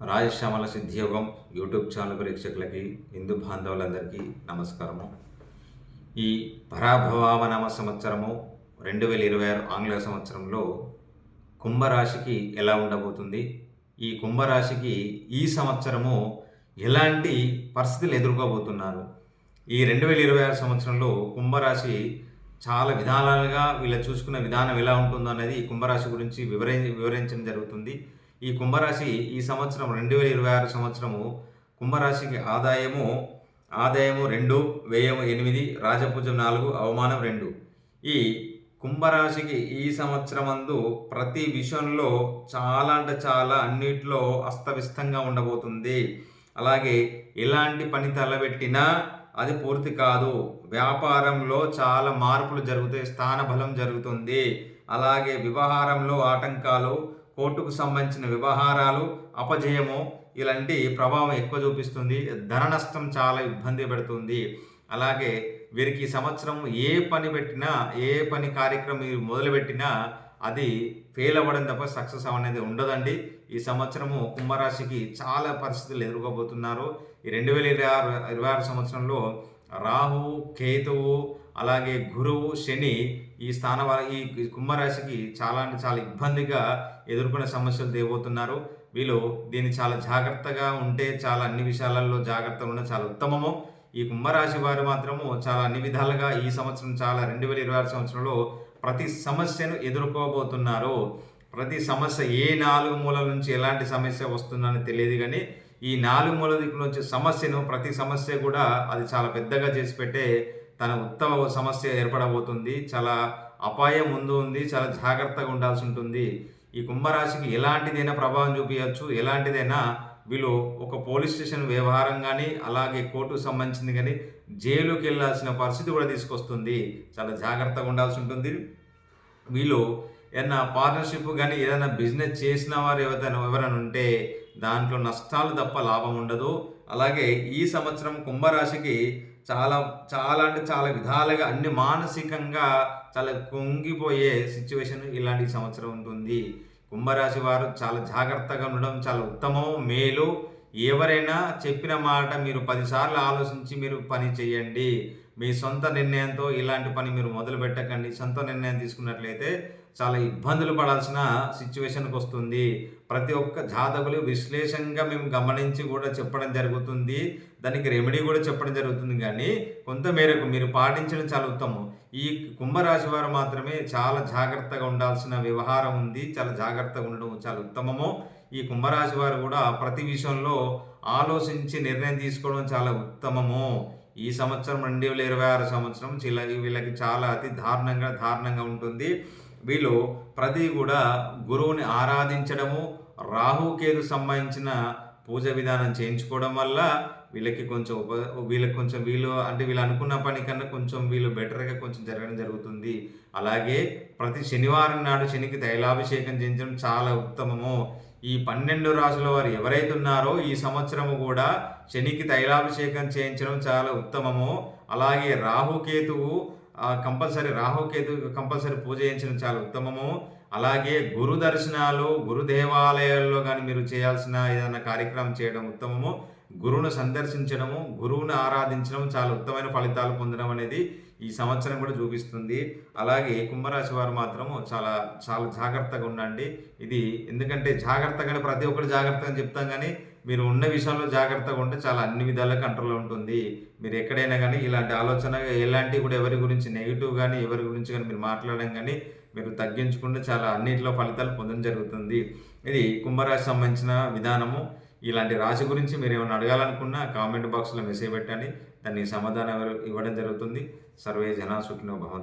Rajashyamala సిద్ధియోగం YouTube channel ప్రేక్షకులకి హిందూ బాంధవులందరికీ నమస్కారము. ఈ పరాభవామనామ సంవత్సరము రెండు వేల ఇరవై ఆరు ఆంగ్ల సంవత్సరంలో కుంభరాశికి ఎలా ఉండబోతుంది? ఈ కుంభరాశికి ఈ సంవత్సరము ఎలాంటి పరిస్థితులు ఎదుర్కోబోతున్నారు? ఈ రెండు వేల ఇరవై ఆరు సంవత్సరంలో కుంభరాశి చాలా విధానాలుగా వీళ్ళు చూసుకున్న విధానం ఎలా ఉంటుందో అనేది ఈ కుంభరాశి గురించి వివరి వివరించడం జరుగుతుంది. ఈ కుంభరాశి ఈ సంవత్సరం రెండు వేల ఇరవై ఆరు సంవత్సరము కుంభరాశికి ఆదాయము ఆదాయము రెండు వ్యయము ఎనిమిది రాజపూజం నాలుగు అవమానం రెండు. ఈ కుంభరాశికి ఈ సంవత్సరమందు ప్రతి విషయంలో చాలా అంటే చాలా అన్నిట్లో అస్తవ్యస్తంగా ఉండబోతుంది. అలాగే ఎలాంటి పని తలబెట్టినా అది పూర్తి కాదు. వ్యాపారంలో చాలా మార్పులు జరుగుతాయి స్థానబలం జరుగుతుంది. అలాగే వ్యవహారంలో ఆటంకాలు కోర్టుకు సంబంధించిన వ్యవహారాలు అపజయము ఇలాంటి ప్రభావం ఎక్కువ చూపిస్తుంది. ధన నష్టం చాలా ఇబ్బంది పెడుతుంది. అలాగే వీరికి ఈ సంవత్సరం ఏ పని పెట్టినా ఏ పని కార్యక్రమం మీరు మొదలుపెట్టినా అది ఫెయిల్ అవ్వడం తప్ప సక్సెస్ అనేది ఉండదండి. ఈ సంవత్సరము కుంభరాశికి చాలా పరిస్థితులు ఎదుర్కోబోతున్నారు. ఈ రెండు వేల ఇరవై ఆరు ఇరవై ఆరు సంవత్సరంలో రాహు కేతువు అలాగే గురువు శని ఈ స్థాన ఈ కుంభరాశికి చాలా అంటే చాలా ఇబ్బందిగా ఎదుర్కొనే సమస్యలు తేబోతున్నారు. వీళ్ళు దీన్ని చాలా జాగ్రత్తగా ఉంటే చాలా అన్ని విషయాలలో జాగ్రత్తగా ఉన్న చాలా ఉత్తమము. ఈ కుంభరాశి వారు మాత్రము చాలా అన్ని విధాలుగా ఈ సంవత్సరం చాలా రెండు వేల ఇరవై ఆరు సంవత్సరంలో ప్రతి సమస్యను ఎదుర్కోబోతున్నారు. ప్రతి సమస్య ఏ నాలుగు మూలల నుంచి ఎలాంటి సమస్య వస్తుందని తెలియదు కానీ ఈ నాలుగు మూల దిక్కు నుంచి సమస్యను ప్రతి సమస్య కూడా అది చాలా పెద్దగా చేసి పెట్టే తన ఉత్తమ సమస్య ఏర్పడబోతుంది. చాలా అపాయం ముందు ఉంది. చాలా జాగ్రత్తగా ఉండాల్సి ఉంటుంది. ఈ కుంభరాశికి ఎలాంటిదైనా ప్రభావం చూపించవచ్చు ఎలాంటిదైనా వీళ్ళు ఒక పోలీస్ స్టేషన్ వ్యవహారం కానీ అలాగే కోర్టుకు సంబంధించింది కానీ జైలుకి వెళ్ళాల్సిన పరిస్థితి కూడా తీసుకొస్తుంది. చాలా జాగ్రత్తగా ఉండాల్సి ఉంటుంది. వీళ్ళు ఏదైనా పార్ట్నర్షిప్ కానీ ఏదైనా బిజినెస్ చేసిన వారు ఎవరైనా ఎవరైనా ఉంటే దాంట్లో నష్టాలు తప్ప లాభం ఉండదు. అలాగే ఈ సంవత్సరం కుంభరాశికి చాలా చాలా అంటే చాలా విధాలుగా అన్ని మానసికంగా చాలా కుంగిపోయే సిచ్యువేషన్ ఇలాంటి సంవత్సరం ఉంటుంది. కుంభరాశి వారు చాలా జాగ్రత్తగా ఉండడం చాలా ఉత్తమం. మేలు. ఎవరైనా చెప్పిన మాట మీరు పదిసార్లు ఆలోచించి మీరు పని చేయండి. మీ సొంత నిర్ణయంతో ఇలాంటి పని మీరు మొదలు పెట్టకండి సొంత నిర్ణయం తీసుకున్నట్లయితే చాలా ఇబ్బందులు పడాల్సిన సిచ్యువేషన్కి వస్తుంది ప్రతి ఒక్క జాతకులు విశ్లేషంగా మేము గమనించి కూడా చెప్పడం జరుగుతుంది. దానికి రెమెడీ కూడా చెప్పడం జరుగుతుంది కానీ కొంత మేరకు మీరు పాటించడం చాలా ఉత్తమం. ఈ కుంభరాశి వారు మాత్రమే చాలా జాగ్రత్తగా ఉండాల్సిన వ్యవహారం ఉంది. చాలా జాగ్రత్తగా ఉండడం చాలా ఉత్తమము. ఈ కుంభరాశి వారు కూడా ప్రతి విషయంలో ఆలోచించి నిర్ణయం తీసుకోవడం చాలా ఉత్తమము. ఈ సంవత్సరం రెండు వేల ఇరవై ఆరు సంవత్సరం చిల్లకి వీళ్ళకి చాలా అతి దారుణంగా దారుణంగా ఉంటుంది. వీళ్ళు ప్రతి కూడా గురువుని ఆరాధించడము రాహుకేతు సంబంధించిన పూజ విధానం చేయించుకోవడం వల్ల వీళ్ళకి కొంచెం ఉప వీళ్ళకి కొంచెం వీళ్ళు అంటే వీళ్ళు అనుకున్న పని కన్నా కొంచెం వీళ్ళు బెటర్గా కొంచెం జరగడం జరుగుతుంది. అలాగే ప్రతి శనివారం నాడు శనికి తైలాభిషేకం చేయించడం చాలా ఉత్తమము. ఈ పన్నెండు రాసుల వారు ఎవరైతే ఉన్నారో ఈ సంవత్సరము కూడా శనికి తైలాభిషేకం చేయించడం చాలా ఉత్తమము. అలాగే రాహుకేతువు కంపల్సరీ రాహుకేతు కంపల్సరీ పూజ చేయించడం చాలా ఉత్తమము. అలాగే గురు దర్శనాలు గురు దేవాలయాల్లో కానీ మీరు చేయాల్సిన ఏదైనా కార్యక్రమం చేయడం ఉత్తమము. గురువును సందర్శించడము గురువును ఆరాధించడం చాలా ఉత్తమైన ఫలితాలు పొందడం అనేది ఈ సంవత్సరం కూడా చూపిస్తుంది. అలాగే కుంభరాశి వారు మాత్రము చాలా చాలా జాగ్రత్తగా ఉండండి. ఇది ఎందుకంటే జాగ్రత్తగానే ప్రతి ఒక్కరు జాగ్రత్తగా చెప్తాం కానీ మీరు ఉన్న విషయంలో జాగ్రత్తగా ఉంటే చాలా అన్ని విధాలుగా కంట్రోల్లో ఉంటుంది. మీరు ఎక్కడైనా కానీ ఇలాంటి ఆలోచన ఎలాంటివి కూడా ఎవరి గురించి నెగిటివ్ కానీ ఎవరి గురించి కానీ మీరు మాట్లాడడం కానీ మీరు తగ్గించుకుంటే చాలా అన్నింటిలో ఫలితాలు పొందడం జరుగుతుంది. ఇది కుంభరాశి సంబంధించిన విధానము. ఇలాంటి రాశి గురించి మీరు ఏమైనా అడగాలనుకున్నా కామెంట్ బాక్స్లో మెసేజ్ పెట్టండి. దానికి సమాధానం ఇవ్వడం జరుగుతుంది. సర్వే జనా సుఖినో భవంతు.